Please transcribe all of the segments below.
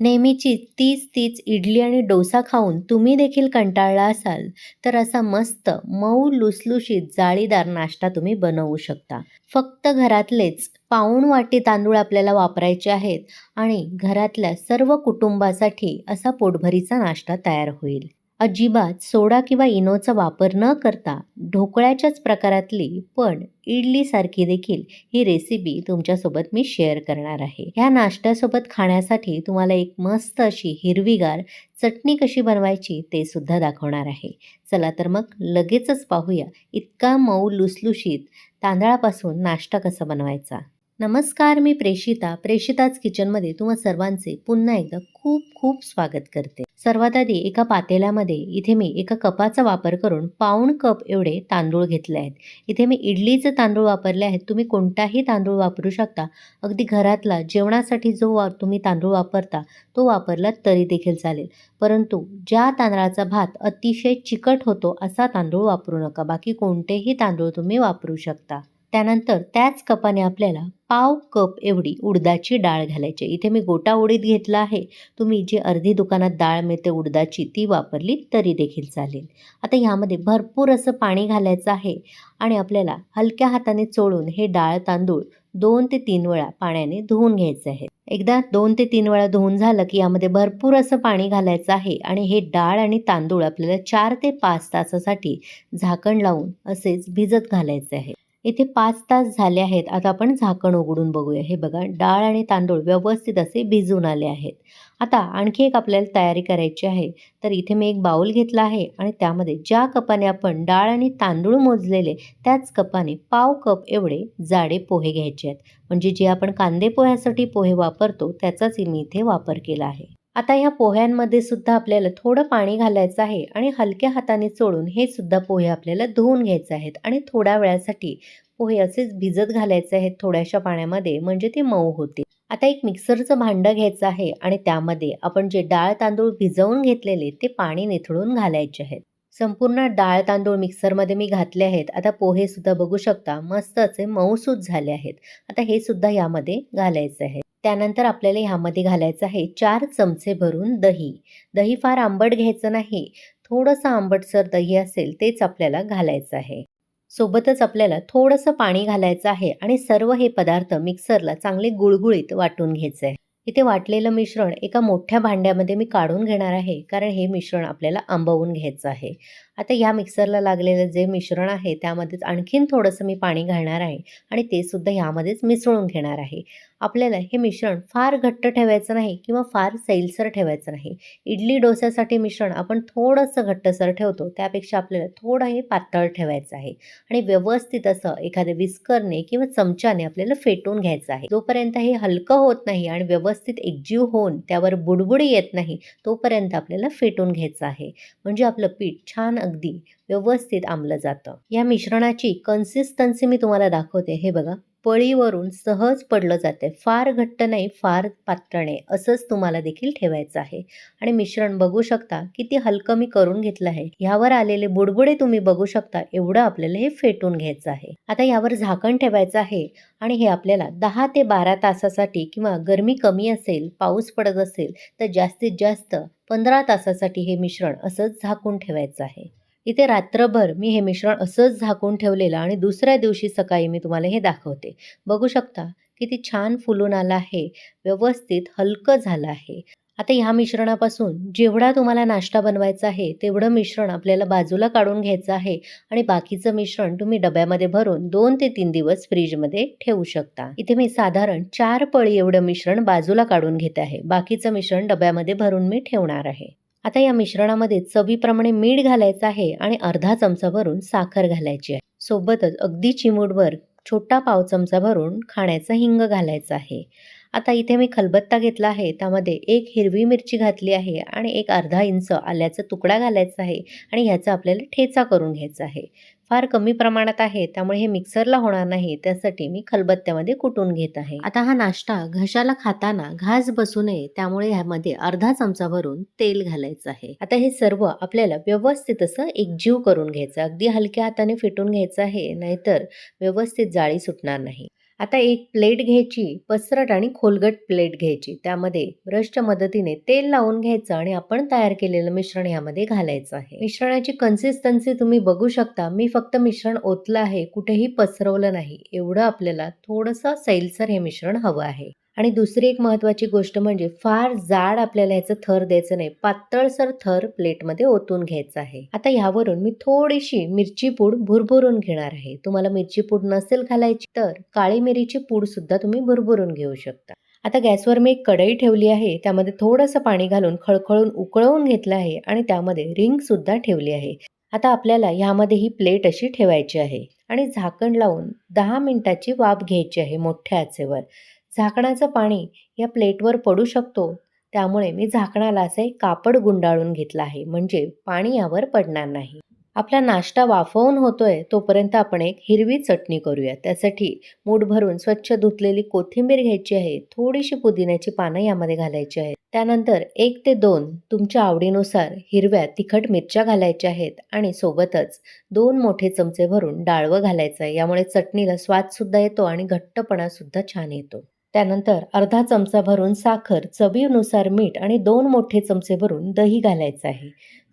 नेहमीची तीच तीच इडली आणि डोसा खाऊन तुम्ही देखील कंटाळला असाल तर असा मस्त मऊ लुसलुशीत जाळीदार नाश्ता तुम्ही बनवू शकता. फक्त घरातलेच पाऊण वाटी तांदूळ आपल्याला वापरायचे आहेत आणि घरातल्या सर्व कुटुंबासाठी असा पोटभरीचा नाश्ता तयार होईल. अजिबात सोडा किंवा इनोचा वापर न करता ढोकळ्याच्याच प्रकारातली पण इडलीसारखी देखील ही रेसिपी तुमच्यासोबत मी शेअर करणार आहे. ह्या नाश्त्यासोबत खाण्यासाठी तुम्हाला एक मस्त अशी हिरवीगार चटणी कशी बनवायची ते सुद्धा दाखवणार आहे. चला तर मग लगेचच पाहूया इतका मऊ लुसलुशीत तांदळापासून नाश्ता कसा बनवायचा. नमस्कार मी प्रेषिता प्रेषिताच किचनमध्ये तुम्हा सर्वांचे पुन्हा एकदा खूप खूप स्वागत करते. सर्वात आधी एका पातेल्यामध्ये इथे मी एका कपाचा वापर करून पाऊण कप एवढे तांदूळ घेतले आहेत. इथे मी इडलीचे तांदूळ वापरले आहेत. तुम्ही कोणताही तांदूळ वापरू शकता. अगदी घरातला जेवणासाठी जो वा तुम्ही तांदूळ वापरता तो वापरला तरी देखील चालेल. परंतु ज्या तांदळाचा भात अतिशय चिकट होतो असा तांदूळ वापरू नका. बाकी कोणतेही तांदूळ तुम्ही वापरू शकता. त्यानंतर त्याच कपाने आपल्याला पाव कप एवढी उडदाची डाळ घालायची. इथे मी गोटा उडीद घेतला आहे. तुम्ही जी अर्धी दुकानात डाळ मिळते उडदाची ती वापरली तरी देखील चालेल. आता ह्यामध्ये भरपूर असं पाणी घालायचं आहे आणि आपल्याला हलक्या हाताने चोळून हे डाळ तांदूळ दोन ते तीन वेळा पाण्याने धुवून घ्यायचे आहे. एकदा दोन ते तीन वेळा धुवून झालं की यामध्ये भरपूर असं पाणी घालायचं आहे आणि हे डाळ आणि तांदूळ आपल्याला चार ते पाच तासासाठी झाकण लावून असेच भिजत घालायचे आहे. इथे पाच तास झाले आहेत. आता आपण झाकण उघडून बघूया. हे बघा डाळ आणि तांदूळ व्यवस्थित असे भिजून आले आहेत. आता आणखी एक आपल्याला तयारी करायची आहे. तर इथे मी एक बाऊल घेतला आहे आणि त्यामध्ये ज्या कपाने आपण डाळ आणि तांदूळ मोजलेले त्याच कपाने पाव कप एवढे जाडे पोहे घ्यायचे आहेत. म्हणजे जे आपण कांदे पोह्यासाठी पोहे वापरतो त्याचाच मी इथे वापर केला आहे. आता ह्या पोह्यांमध्ये सुद्धा आपल्याला थोडं पाणी घालायचं आहे आणि हलक्या हाताने चोळून हे सुद्धा पोहे आपल्याला धुवून घ्यायचे आहेत आणि थोड्या वेळासाठी पोहे असेच भिजत घालायचे आहेत थोड्याशा पाण्यामध्ये म्हणजे ते मऊ होते आता एक मिक्सरचं भांडं घ्यायचं आहे आणि त्यामध्ये आपण जे डाळ तांदूळ भिजवून घेतलेले ते पाणी निथळून घालायचे आहेत. संपूर्ण डाळ तांदूळ मिक्सरमध्ये मी घातले आहेत. आता पोहे सुद्धा बघू शकता मस्त असे मऊसूत झाले आहेत. आता हे सुद्धा यामध्ये घालायचे आहे त्यानंतर आपल्याला ह्यामध्ये घालायचं आहे चार चमचे भरून दही. दही फार आंबट घ्यायचं नाही. थोडंसं आंबटसर दही असेल तेच आपल्याला घालायचं आहे. सोबतच आपल्याला थोडंसं पाणी घालायचं आहे आणि सर्व हे पदार्थ मिक्सरला चांगले गुळगुळीत वाटून घ्यायचे आहे. इथे वाटलेलं मिश्रण एका मोठ्या भांड्यामध्ये मी काढून घेणार आहे कारण हे मिश्रण आपल्याला आंबवून घ्यायचं आहे. आता या मिक्सरला लागलेलं जे मिश्रण आहे त्यामध्येच आणखीन थोडंसं मी पाणी घालणार आहे आणि ते सुद्धा ह्यामध्येच मिसळून घेणार आहे. आपल्याला हे मिश्रण फार घट्ट ठेवायचं नाही किंवा फार सैलसर ठेवायचं नाही. इडली डोस्यासाठी मिश्रण आपण थोडंसं घट्टसर ठेवतो त्यापेक्षा आपल्याला थोडं हे पातळ ठेवायचं आहे आणि व्यवस्थित असं एखाद्या विस्करने किंवा चमच्याने आपल्याला फेटून घ्यायचं आहे. जोपर्यंत हे हलकं होत नाही आणि व्यवस्थित व्यवस्थित एकजीव होऊन त्यावर बुडबुडी येत नाही तोपर्यंत आपल्याला फेटून घ्यायचं आहे. म्हणजे आपलं पीठ छान अगदी व्यवस्थित आंबलं जातं. या मिश्रणाची कन्सिस्टन्सी मी तुम्हाला दाखवते. हे बघा. पळीवरून सहज पडलं जाते. फार घट्ट नाही फार पातळ नाही असंच तुम्हाला देखील ठेवायचं आहे. आणि मिश्रण बघू शकता किती हलकं मी करून घेतलं आहे. ह्यावर आलेले बुडबुडे तुम्ही बघू शकता एवढं आपल्याला हे फेटून घ्यायचं आहे. आता यावर झाकण ठेवायचं आहे आणि हे आपल्याला दहा ते बारा तासासाठी किंवा गरमी कमी असेल पाऊस पडत असेल तर जास्तीत जास्त पंधरा तासासाठी हे मिश्रण असंच झाकून ठेवायचं आहे. इथे रात्रभर मी हे मिश्रण असंच झाकून ठेवलेलं आणि दुसऱ्या दिवशी सकाळी मी तुम्हाला हे दाखवते. बघू शकता किती छान फुलून आलं आहे व्यवस्थित हलकं झालं आहे. आता ह्या मिश्रणापासून जेवढा तुम्हाला नाश्ता बनवायचा आहे तेवढं मिश्रण आपल्याला बाजूला काढून घ्यायचं आहे आणि बाकीचं मिश्रण तुम्ही डब्यामध्ये भरून दोन ते तीन दिवस फ्रीजमध्ये ठेवू शकता. इथे मी साधारण चार पळी एवढं मिश्रण बाजूला काढून घेत आहे. बाकीचं मिश्रण डब्यामध्ये भरून मी ठेवणार आहे. आता या मिश्रणामध्ये चवीप्रमाणे मीठ घालायचं आहे आणि अर्धा चमचा भरून साखर घालायची आहे. सोबतच अगदी चिमूटभर छोटा पाव चमचा भरून खाण्याचा हिंग घालायचा आहे. आता इथे मी खलबत्ता घेतला आहे. त्यामध्ये एक हिरवी मिरची घातली आहे आणि एक अर्धा इंच आल्याचा तुकडा घालायचा आहे आणि ह्याचा आपल्याला ठेचा करून घ्यायचा आहे. फार कमी प्रमाणात आहे त्यामुळे हे मिक्सरला होणार नाही. त्यासाठी मी खलबत्त्यामध्ये कुटून घेत आहे. आता हा नाश्ता घशाला खाताना घास बसू नये त्यामुळे ह्यामध्ये अर्धा चमचा भरून तेल घालायचं आहे. आता हे सर्व आपल्याला व्यवस्थित असं एकजीव करून घ्यायचं अगदी हलक्या हाताने फिटून घ्यायचं आहे नाहीतर व्यवस्थित जाळी सुटणार नाही. आता एक प्लेट घ्यायची पसरट आणि खोलगट प्लेट घ्यायची. त्यामध्ये ब्रशच्या मदतीने तेल लावून घ्यायचं आणि आपण तयार केलेलं मिश्रण यामध्ये घालायचं आहे. मिश्रणाची कन्सिस्टन्सी तुम्ही बघू शकता. मी फक्त मिश्रण ओतलं आहे कुठेही पसरवलं नाही. एवढं आपल्याला थोडंसं सैलसर हे मिश्रण हवं आहे. आणि दुसरी एक महत्त्वाची गोष्ट म्हणजे फार जाड आपल्याला ह्याचं थर द्यायचं नाही. पातळसर थर प्लेटमध्ये ओतून घ्यायचं आहे. आता ह्यावरून मी थोडीशी मिरची पूड भुरभुरून घेणार आहे. तुम्हाला मिरची पूड नसेल घालायची तर काळी मिरीची पूड सुद्धा तुम्ही भुरभुरून घेऊ शकता. आता गॅसवर मी एक कढई ठेवली आहे त्यामध्ये थोडंसं पाणी घालून खळखळून उकळवून घेतलं आहे आणि त्यामध्ये रिंग सुद्धा ठेवली आहे. आता आपल्याला ह्यामध्ये ही प्लेट अशी ठेवायची आहे आणि झाकण लावून दहा मिनिटाची वाफ घ्यायची आहे मोठ्या आचेवर. झाकणाचं पाणी या प्लेटवर पडू शकतो. त्यामुळे मी झाकणाला असं एक कापड गुंडाळून घेतलं आहे. म्हणजे पाणी यावर पडणार नाही. आपला नाश्ता वाफवून होतोय तोपर्यंत आपण एक हिरवी चटणी करूया. त्यासाठी मूठ भरून स्वच्छ धुतलेली कोथिंबीर घ्यायची आहे. थोडीशी पुदिन्याची पानं यामध्ये घालायची आहेत. त्यानंतर एक ते दोन तुमच्या आवडीनुसार हिरव्या तिखट मिरच्या घालायच्या आहेत आणि सोबतच दोन मोठे चमचे भरून डाळवं घालायचं आहे. यामुळे चटणीला स्वादसुद्धा येतो आणि घट्टपणासुद्धा छान येतो. त्यानंतर अर्धा चमचा भरून साखर चवीनुसार मीठ आणि दोन मोठे चमचे भरून दही घालायचं आहे.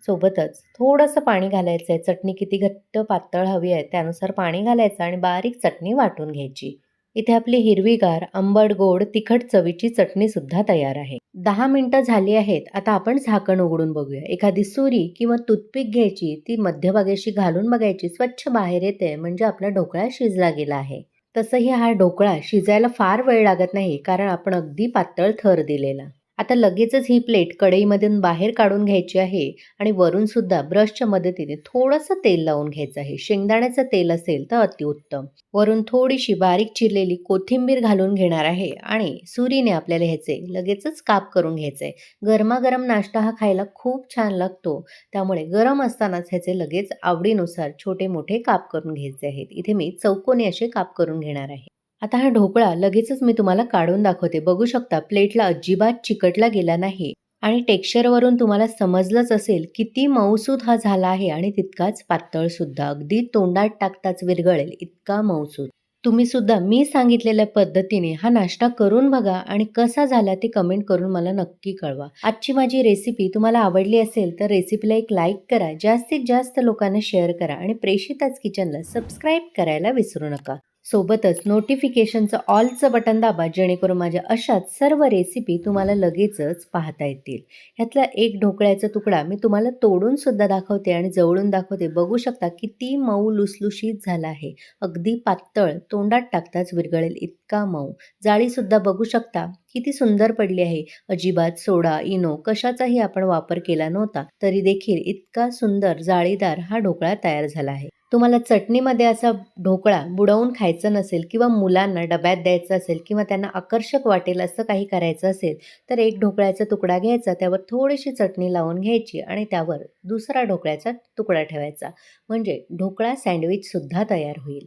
सोबतच थोडंसं पाणी घालायचं आहे. चटणी किती घट्ट पातळ हवी आहे त्यानुसार पाणी घालायचं आणि बारीक चटणी वाटून घ्यायची. इथे आपली हिरवीगार आंबट गोड तिखट चवीची चटणीसुद्धा तयार आहे. दहा मिनटं झाली आहेत. आता आपण झाकण उघडून बघूया. एखादी सुरी किंवा टूथपिक घ्यायची ती मध्यभागेशी घालून बघायची. स्वच्छ बाहेर येते म्हणजे आपला ढोकळा शिजला गेला आहे. तसंही हा ढोकळा शिजायला फार वेळ लागत नाही कारण आपण अगदी पातळ थर दिलेला. आता लगेचच ही प्लेट कढईमधून बाहेर काढून घ्यायची आहे आणि वरूनसुद्धा ब्रशच्या मदतीने थोडंसं तेल लावून घ्यायचं आहे. शेंगदाण्याचं तेल असेल तर अतिउत्तम. वरून थोडीशी बारीक चिरलेली कोथिंबीर घालून घेणार आहे आणि सुरीने आपल्याला ह्याचे लगेचच काप करून घ्यायचं आहे गरमागरम नाश्ता हा खायला खूप छान लागतो. त्यामुळे गरम असतानाच ह्याचे लगेच आवडीनुसार छोटे मोठे काप करून घ्यायचे आहेत. इथे मी चौकोनी असे काप करून घेणार आहे. आता हा ढोकळा लगेचच मी तुम्हाला काढून दाखवते. बघू शकता प्लेटला अजिबात चिकटला गेला नाही. आणि टेक्स्चरवरून तुम्हाला समजलंच असेल किती मऊसूद हा झाला आहे आणि तितकाच पातळ सुद्धा. अगदी तोंडात टाकताच विरघळेल इतका मऊसूद तुम्ही सुद्धा मी सांगितलेल्या पद्धतीने हा नाश्ता करून बघा आणि कसा झाला ते कमेंट करून मला नक्की कळवा. आजची माझी रेसिपी तुम्हाला आवडली असेल तर रेसिपीला एक लाईक करा. जास्तीत जास्त लोकांना शेअर करा आणि प्रेषिताच किचनला सबस्क्राईब करायला विसरू नका. सोबतच नोटिफिकेशनचं ऑलचं बटन दाबा जेणेकरून माझ्या अशाच सर्व रेसिपी तुम्हाला लगेचच पाहता येतील. ह्यातला एक ढोकळ्याचा तुकडा मी तुम्हाला तोडूनसुद्धा दाखवते आणि जवळून दाखवते. बघू शकता किती मऊ लुसलुशीत झाला आहे. अगदी पातळ तोंडात टाकताच विरघळेल का मऊ? जाळीसुद्धा बघू शकता. किती सुंदर पडली आहे. अजिबात सोडा इनो कशाचाही आपण वापर केला नव्हता तरी देखील इतका सुंदर जाळीदार हा ढोकळा तयार झाला आहे. तुम्हाला चटणीमध्ये असा ढोकळा बुडवून खायचा नसेल किंवा मुलांना डब्यात द्यायचा असेल किंवा त्यांना आकर्षक वाटेल असं काही करायचं असेल तर एक ढोकळ्याचा तुकडा घ्यायचा त्यावर थोडीशी चटणी लावून घ्यायची आणि त्यावर दुसरा ढोकळ्याचा तुकडा ठेवायचा. म्हणजे ढोकळा सँडविचसुद्धा तयार होईल.